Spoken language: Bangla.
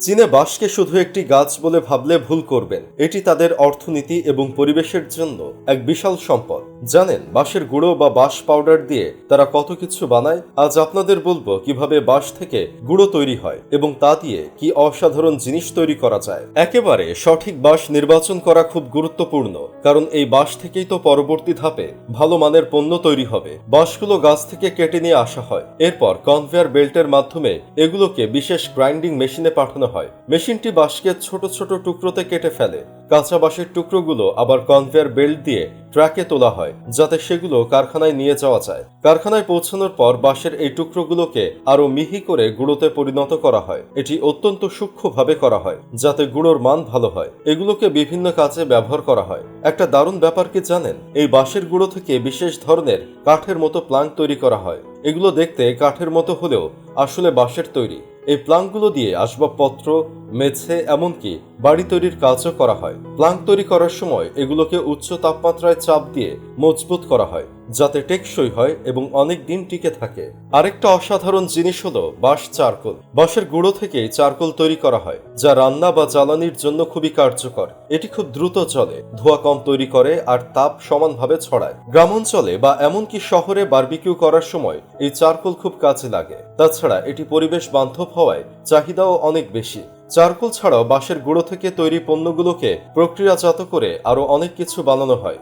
চীনে বাঁশকে শুধু একটি গাছ বলে ভাবলে ভুল করবেন। এটি তাদের অর্থনীতি এবং পরিবেশের জন্য এক বিশাল সম্পদ। জানেন, বাঁশের গুঁড়ো বা বাঁশ পাউডার দিয়ে তারা কত কিছু বানায়? আজ আপনাদের বলব কীভাবে বাঁশ থেকে গুঁড়ো তৈরি হয় এবং তা দিয়ে কি অসাধারণ জিনিস তৈরি করা যায়। একেবারে সঠিক বাঁশ নির্বাচন করা খুব গুরুত্বপূর্ণ, কারণ এই বাঁশ থেকেই তো পরবর্তী ধাপে ভালো মানের পণ্য তৈরি হবে। বাঁশগুলো গাছ থেকে কেটে নিয়ে আসা হয়। এরপর কনভেয়ার বেল্টের মাধ্যমে এগুলোকে বিশেষ গ্রাইন্ডিং মেশিনে পাঠানো হয়। মেশিনটি বাঁশকে ছোট ছোট টুকরোতে কেটে ফেলে। কাঁচা বাঁশের টুকরোগুলো আবার কনভেয়ার বেল্ট দিয়ে ট্র্যাকে তোলা হয়, যাতে সেগুলো কারখানায় নিয়ে যাওয়া যায়। কারখানায় পৌঁছানোর পর বাঁশের এই টুকরোগুলোকে আরও মিহি করে গুঁড়োতে পরিণত করা হয়। এটি অত্যন্ত সূক্ষ্মভাবে করা হয়, যাতে গুঁড়োর মান ভালো হয়। এগুলোকে বিভিন্ন কাজে ব্যবহার করা হয়। একটা দারুণ ব্যাপার কি জানেন? এই বাঁশের গুঁড়ো থেকে বিশেষ ধরনের কাঠের মতো প্লাঙ্ক তৈরি করা হয়। এগুলো দেখতে কাঠের মতো হলেও আসলে বাঁশের তৈরি। এই প্লাঙ্কগুলো দিয়ে আসবাবপত্র মেঝে, এমনকি বাড়ি তৈরির কাজও করা হয়। প্লাঙ্ক তৈরি করার সময় এগুলোকে উচ্চ তাপমাত্রায় চাপ দিয়ে মজবুত করা হয়, যাতে টেকসই হয় এবং অনেক দিন টিকে থাকে। আরেকটা অসাধারণ জিনিস হলো বাঁশ চারকোল। বাঁশের গুঁড়ো থেকে চারকোল তৈরি করা হয়, যা রান্না বা জ্বালানির জন্য খুবই কার্যকর। এটি খুব দ্রুত চলে, ধোঁয়া কম তৈরি করে আর তাপ সমানভাবে ছড়ায়। গ্রামাঞ্চলে বা এমনকি শহরে বারবিকিউ করার সময় এই চারকোল খুব কাজে লাগে। তাছাড়া এটি পরিবেশ বান্ধব হওয়ায় চাহিদাও অনেক বেশি। চারকোল ছাড়াও বাঁশের গুঁড়ো থেকে তৈরি পণ্যগুলোকে প্রক্রিয়াজাত করে আরও অনেক কিছু বানানো হয়।